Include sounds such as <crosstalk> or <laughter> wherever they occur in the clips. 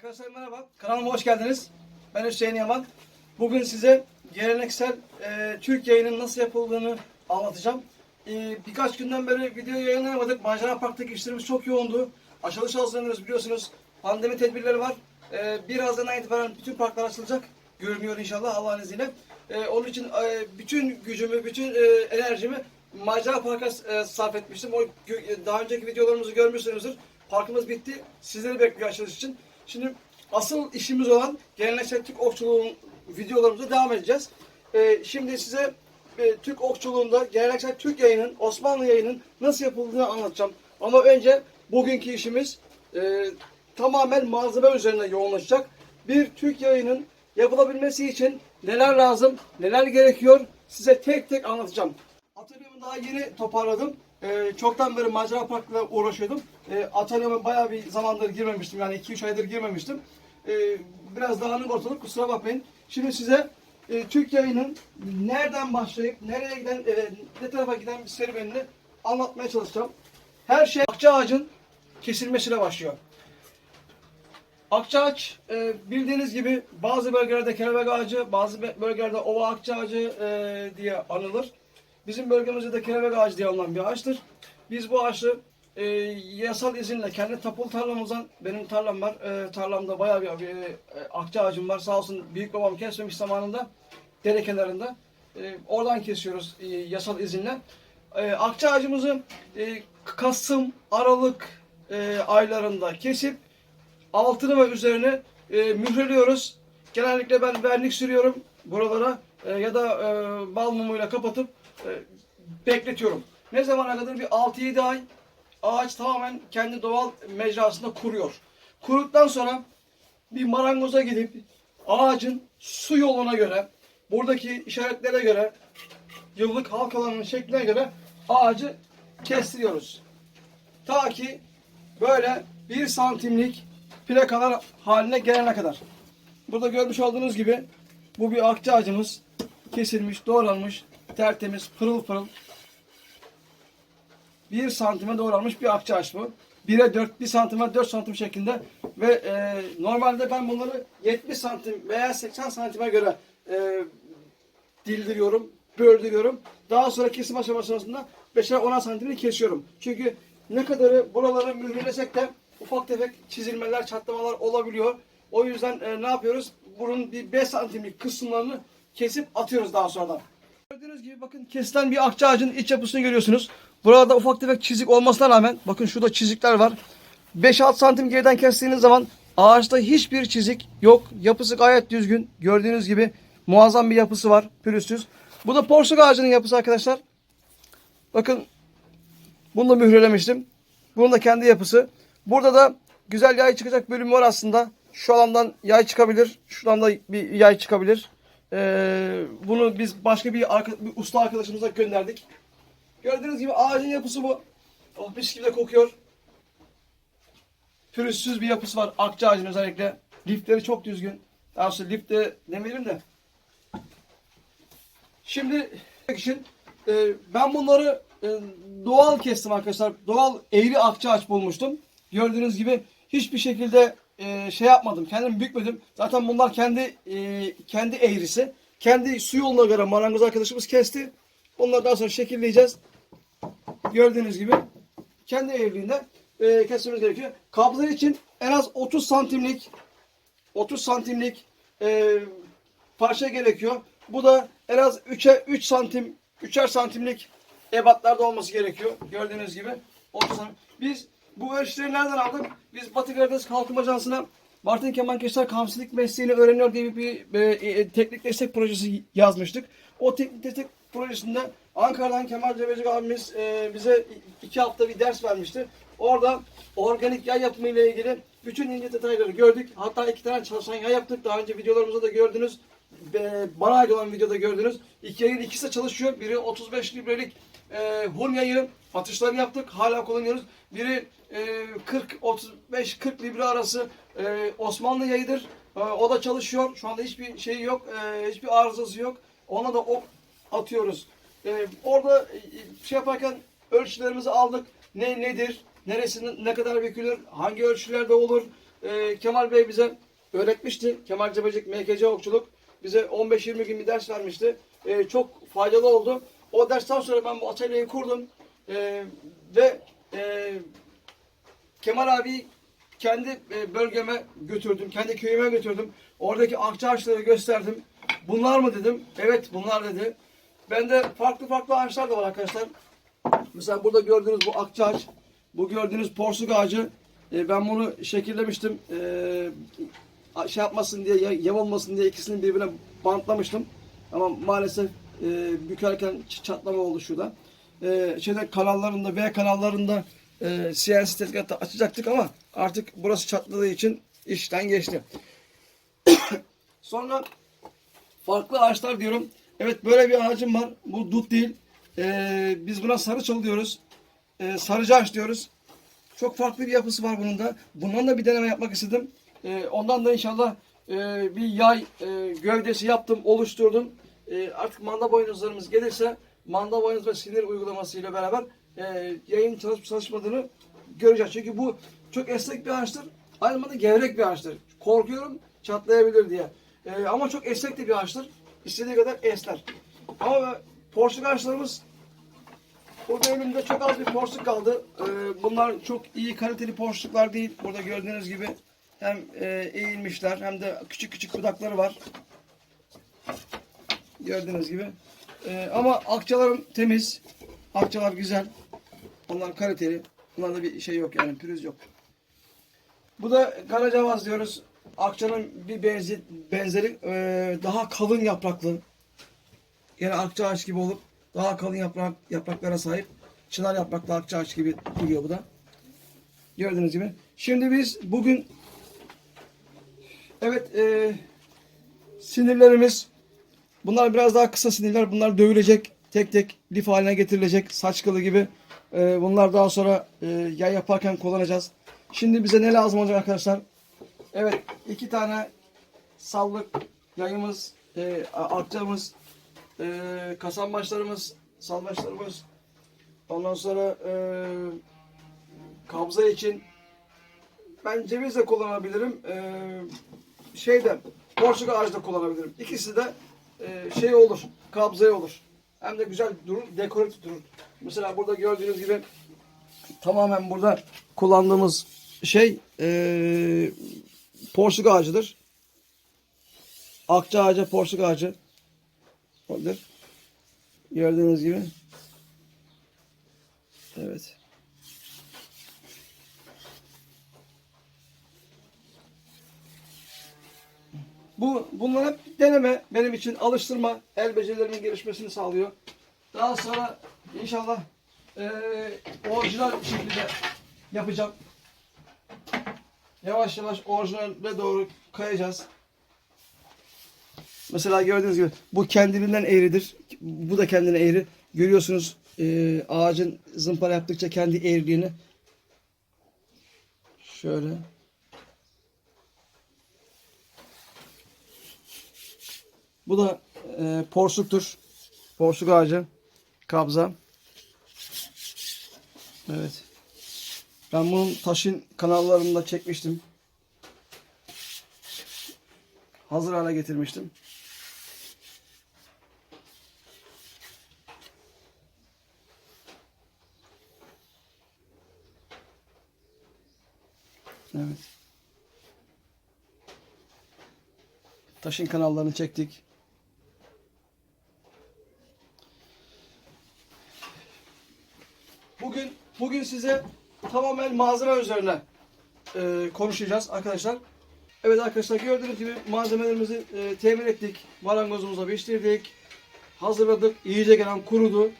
Arkadaşlar merhaba. Kanalıma hoş geldiniz. Ben Hüseyin Yaman. Bugün size geleneksel e, Türk yayının nasıl yapıldığını anlatacağım. E, birkaç günden beri video yayınlayamadık. Macera Park'taki işlerimiz çok yoğundu. Açılış hazırlanıyoruz biliyorsunuz. Pandemi tedbirleri var. E, 1 Haziran'dan itibaren bütün parklar açılacak. Görünüyor inşallah Allah'ın izniyle. E, onun için e, bütün gücümü, bütün e, enerjimi Macera Park'a e, sarf etmiştim. O gö- daha önceki videolarımızı görmüşsünüzdür. Parkımız bitti. Sizleri bekliyor açılış için. Şimdi asıl işimiz olan geleneksel Türk okçuluğun videolarımıza devam edeceğiz. Ee, şimdi size e, Türk okçuluğunda geleneksel Türk yayının, Osmanlı yayının nasıl yapıldığını anlatacağım. Ama önce bugünkü işimiz e, tamamen malzeme üzerine yoğunlaşacak. Bir Türk yayının yapılabilmesi için neler lazım, neler gerekiyor size tek tek anlatacağım. Atölyemi daha yeni toparladım. Ee, çoktan beri macera parkla uğraşıyordum. Ee, atölyeme bayağı bir zamandır girmemiştim. Yani 2-3 aydır girmemiştim. Ee, biraz dağınık ortalık kusura bakmayın. Şimdi size e, Türk nereden başlayıp nereye giden, e, ne tarafa giden bir serüvenini anlatmaya çalışacağım. Her şey akça ağacın kesilmesiyle başlıyor. Akçaağaç e, bildiğiniz gibi bazı bölgelerde kelebek ağacı, bazı bölgelerde ova akçaağacı e, diye anılır. Bizim bölgemizde de kelebek ağacı diye anılan bir ağaçtır. Biz bu ağaçı e, yasal izinle kendi tapulu tarlamızdan, benim tarlam var, e, tarlamda bayağı bir, e, akça ağacım var. Sağ olsun büyük babam kesmemiş zamanında dere kenarında. E, oradan kesiyoruz e, yasal izinle. E, akça ağacımızı e, Kasım, Aralık e, aylarında kesip altını ve üzerini e, mühürlüyoruz. Genellikle ben vernik sürüyorum buralara e, ya da e, bal mumuyla kapatıp bekletiyorum. Ne zamana kadar? Bir 6-7 ay ağaç tamamen kendi doğal mecrasında kuruyor. Kuruduktan sonra bir marangoza gidip ağacın su yoluna göre, buradaki işaretlere göre, yıllık halkalarının şekline göre ağacı kestiriyoruz. Ta ki böyle bir santimlik plakalar haline gelene kadar. Burada görmüş olduğunuz gibi bu bir akça ağacımız. Kesilmiş, doğranmış, tertemiz, pırıl pırıl. Bir santime doğranmış bir akça ağaç bu. 1'e 4, 1 santime 4 santim şeklinde ve e, normalde ben bunları 70 santim veya 80 santime göre e, dildiriyorum, böldürüyorum. Daha sonra kesim aşamasında 5'er 10'ar santimini kesiyorum. Çünkü ne kadarı buraları mühürlesek de ufak tefek çizilmeler, çatlamalar olabiliyor. O yüzden e, ne yapıyoruz? Bunun bir 5 santimlik kısımlarını kesip atıyoruz daha sonradan. Gördüğünüz gibi bakın kesilen bir akça ağacın iç yapısını görüyorsunuz. Burada ufak tefek çizik olmasına rağmen bakın şurada çizikler var. 5-6 santim geriden kestiğiniz zaman ağaçta hiçbir çizik yok. Yapısı gayet düzgün. Gördüğünüz gibi muazzam bir yapısı var. Pürüzsüz. Bu da porsuk ağacının yapısı arkadaşlar. Bakın bunu da mühürlemiştim. Bunun da kendi yapısı. Burada da güzel yay çıkacak bölüm var aslında. Şu alandan yay çıkabilir. Şuradan da bir yay çıkabilir. Ee, bunu biz başka bir, arka, bir usta arkadaşımıza gönderdik. Gördüğünüz gibi ağacın yapısı bu. Oh mis gibi de kokuyor. Pürüzsüz bir yapısı var. Akça ağacın özellikle. Lifleri çok düzgün. Daha doğrusu lif de demeyelim de. Şimdi için e, ben bunları e, doğal kestim arkadaşlar. Doğal eğri akça ağaç bulmuştum. Gördüğünüz gibi hiçbir şekilde e, şey yapmadım. Kendim bükmedim. Zaten bunlar kendi e, kendi eğrisi. Kendi su yoluna göre marangoz arkadaşımız kesti. Onları daha sonra şekilleyeceğiz. Gördüğünüz gibi kendi eğriliğinde e, kesmemiz gerekiyor. Kablo için en az 30 santimlik 30 santimlik e, parça gerekiyor. Bu da en az 3'e 3 santim 3'er santimlik ebatlarda olması gerekiyor. Gördüğünüz gibi 30 santim. Biz bu ölçüleri nereden aldık? Biz Batı Karadeniz Kalkınma Ajansı'na Bartın Kemankeşler Kamsilik mesleğini öğreniyor diye bir, bir, e, e, teknik destek projesi yazmıştık. O teknik destek projesinde Ankara'dan Kemal Cebecik abimiz e, bize iki hafta bir ders vermişti. Orada organik yay yapımı ile ilgili bütün ince detayları gördük. Hatta iki tane çalışan yay yaptık. Daha önce videolarımızda da gördünüz. E, bana ait olan videoda gördünüz. İki yayın ikisi de çalışıyor. Biri 35 librelik e, Hun yayı atışlarını yaptık. Hala kullanıyoruz. Biri e, 40 35 40 libre arası e, Osmanlı yayıdır. E, o da çalışıyor. Şu anda hiçbir şey yok. E, hiçbir arızası yok. Ona da ok atıyoruz. E, orada şey yaparken ölçülerimizi aldık. Ne nedir? Neresinin ne kadar bükülür? Hangi ölçülerde olur? e, Kemal Bey bize öğretmişti. Kemal Cebecik MKC okçuluk bize 15-20 gün bir ders vermişti. E, çok faydalı oldu. O dersten sonra ben bu atölyeyi kurdum. E, ve e, Kemal abi kendi e, bölgeme götürdüm, kendi köyüme götürdüm. Oradaki akça ağaçları gösterdim. Bunlar mı dedim. Evet bunlar dedi. Bende farklı farklı ağaçlar da var arkadaşlar. Mesela burada gördüğünüz bu akça ağaç, bu gördüğünüz porsuk ağacı. e, ben bunu şekillemiştim. E, şey yapmasın diye, ya- yem olmasın diye ikisini birbirine bantlamıştım. Ama maalesef e, bükerken çatlama oldu şurada. E, şeyde kanallarında, V kanallarında e, CNC tezgahta açacaktık ama artık burası çatladığı için işten geçti. <coughs> Sonra farklı ağaçlar diyorum. Evet böyle bir ağacım var. Bu dut değil. Ee, biz buna sarı çalı diyoruz. Ee, sarıcı ağaç diyoruz. Çok farklı bir yapısı var bunun da. Bundan da bir deneme yapmak istedim. Ee, ondan da inşallah e, bir yay e, gövdesi yaptım, oluşturdum. E, artık manda boynuzlarımız gelirse manda boynuz ve sinir uygulamasıyla beraber e, yayın çalışıp çalışmadığını göreceğiz. Çünkü bu çok esnek bir ağaçtır. Aynı zamanda gevrek bir ağaçtır. Korkuyorum çatlayabilir diye. E, ama çok esnek de bir ağaçtır. İstediği kadar esner. Ama porsuk ağaçlarımız Burada elimde çok az bir porsuk kaldı. Ee, bunlar çok iyi kaliteli porsuklar değil. Burada gördüğünüz gibi hem e, eğilmişler hem de küçük küçük budakları var. Gördüğünüz gibi. Ee, ama akçalarım temiz. Akçalar güzel. Onlar kaliteli. Bunlarda bir şey yok yani pürüz yok. Bu da karacavaz diyoruz. Akçanın bir benzi, benzeri e, daha kalın yapraklı. Yani akça ağaç gibi olup daha kalın yaprak yapraklara sahip. Çınar yapraklı akça ağaç gibi duruyor bu da. Gördüğünüz gibi. Şimdi biz bugün evet e, sinirlerimiz bunlar biraz daha kısa sinirler. Bunlar dövülecek. Tek tek lif haline getirilecek. Saç kılı gibi. E, bunlar daha sonra e, yay yaparken kullanacağız. Şimdi bize ne lazım olacak arkadaşlar? Evet iki tane sallık yayımız, e, akçamız, e, kasan başlarımız, sal başlarımız. Ondan sonra e, kabza için ben ceviz de kullanabilirim. E, şeyde porsuk ağacı da kullanabilirim. İkisi de e, şey olur, kabzaya olur. Hem de güzel durur, dekoratif durur. Mesela burada gördüğünüz gibi tamamen burada kullandığımız şey e, porsuk ağacıdır. Akça ağacı, porsuk ağacı. Odur. Gördüğünüz gibi. Evet. Bu bunlar hep deneme benim için alıştırma, el becerilerimin gelişmesini sağlıyor. Daha sonra inşallah eee orijinal şekilde yapacağım. Yavaş yavaş orijinale doğru kayacağız. Mesela gördüğünüz gibi bu kendiliğinden eğridir. Bu da kendine eğri. Görüyorsunuz e, ağacın zımpara yaptıkça kendi eğriliğini. Şöyle. Bu da e, porsuktur. Porsuk ağacı. Kabza. Evet. Ben bunun taşın kanallarında çekmiştim. Hazır hale getirmiştim. Evet. Taşın kanallarını çektik. Bugün bugün size tamamen malzeme üzerine e, konuşacağız arkadaşlar. Evet arkadaşlar gördüğünüz gibi malzemelerimizi e, temin ettik. Marangozumuza biçtirdik. Hazırladık. İyice gelen kurudu.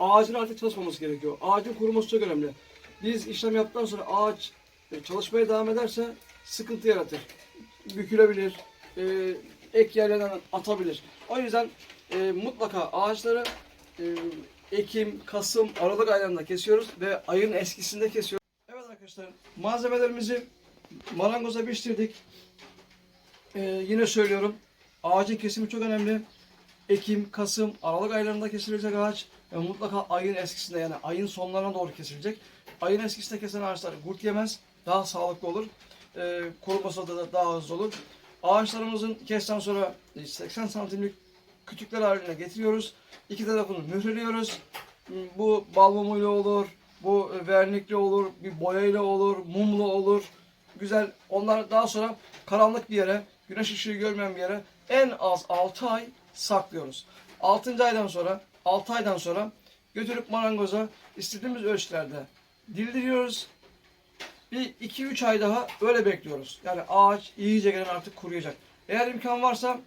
Ağacın artık çalışmaması gerekiyor. Ağacın kuruması çok önemli. Biz işlem yaptıktan sonra ağaç e, çalışmaya devam ederse sıkıntı yaratır. Bükülebilir. E, ek yerlerden atabilir. O yüzden e, mutlaka ağaçları e, Ekim, Kasım, Aralık aylarında kesiyoruz ve ayın eskisinde kesiyoruz. Evet arkadaşlar malzemelerimizi marangoza biçtirdik. Ee, yine söylüyorum ağacın kesimi çok önemli. Ekim, Kasım, Aralık aylarında kesilecek ağaç ve mutlaka ayın eskisinde yani ayın sonlarına doğru kesilecek. Ayın eskisinde kesen ağaçlar kurt yemez, daha sağlıklı olur. e, kuruması da daha hızlı olur. Ağaçlarımızın kesten sonra 80 santimlik kütükler haline getiriyoruz. İki tarafını mühürlüyoruz. Bu bal mumuyla olur, bu vernikli olur, bir boyayla olur, mumlu olur. Güzel. Onlar daha sonra karanlık bir yere, güneş ışığı görmeyen bir yere en az 6 ay saklıyoruz. 6. aydan sonra, 6 aydan sonra götürüp marangoza istediğimiz ölçülerde dildiriyoruz. Bir 2-3 ay daha öyle bekliyoruz. Yani ağaç iyice gelen artık kuruyacak. Eğer imkan varsa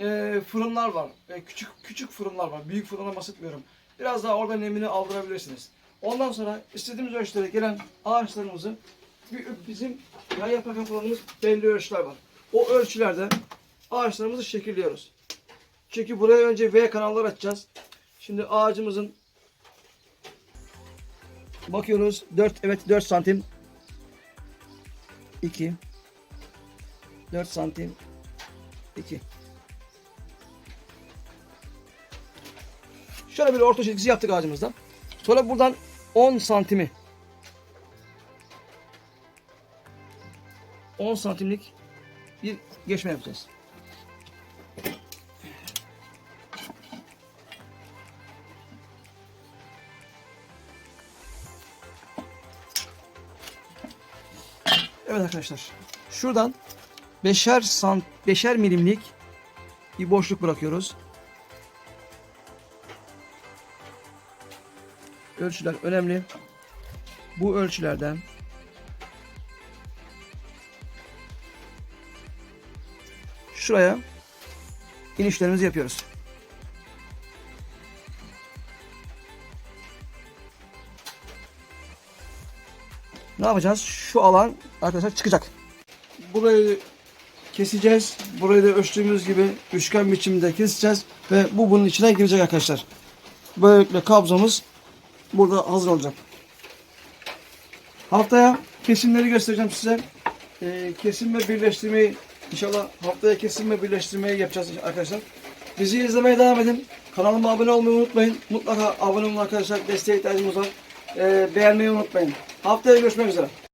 e, fırınlar var. E, küçük küçük fırınlar var. Büyük fırına bahsetmiyorum. Biraz daha orada nemini aldırabilirsiniz. Ondan sonra istediğimiz ölçülere gelen ağaçlarımızı bi- bizim yay yaparken kullandığımız belli ölçüler var. O ölçülerde ağaçlarımızı şekilliyoruz. Çünkü buraya önce V kanallar açacağız. Şimdi ağacımızın bakıyoruz 4 evet 4 santim 2 4 santim 2 Şöyle bir orta çizgisi yaptık ağacımızda. Sonra buradan 10 santimi 10 santimlik bir geçme yapacağız. Evet arkadaşlar. Şuradan beşer sant beşer milimlik bir boşluk bırakıyoruz. Ölçüler önemli. Bu ölçülerden şuraya inişlerimizi yapıyoruz. Ne yapacağız? Şu alan arkadaşlar çıkacak. Burayı keseceğiz. Burayı da ölçtüğümüz gibi üçgen biçimde keseceğiz ve bu bunun içine girecek arkadaşlar. Böylelikle kabzamız burada hazır olacak. Haftaya kesimleri göstereceğim size. Ee, kesim ve birleştirmeyi inşallah haftaya kesim ve birleştirmeyi yapacağız arkadaşlar. Bizi izlemeye devam edin. Kanalıma abone olmayı unutmayın. Mutlaka abone olun arkadaşlar. Desteğe ihtiyacımız var. Ee, beğenmeyi unutmayın. Haftaya görüşmek üzere.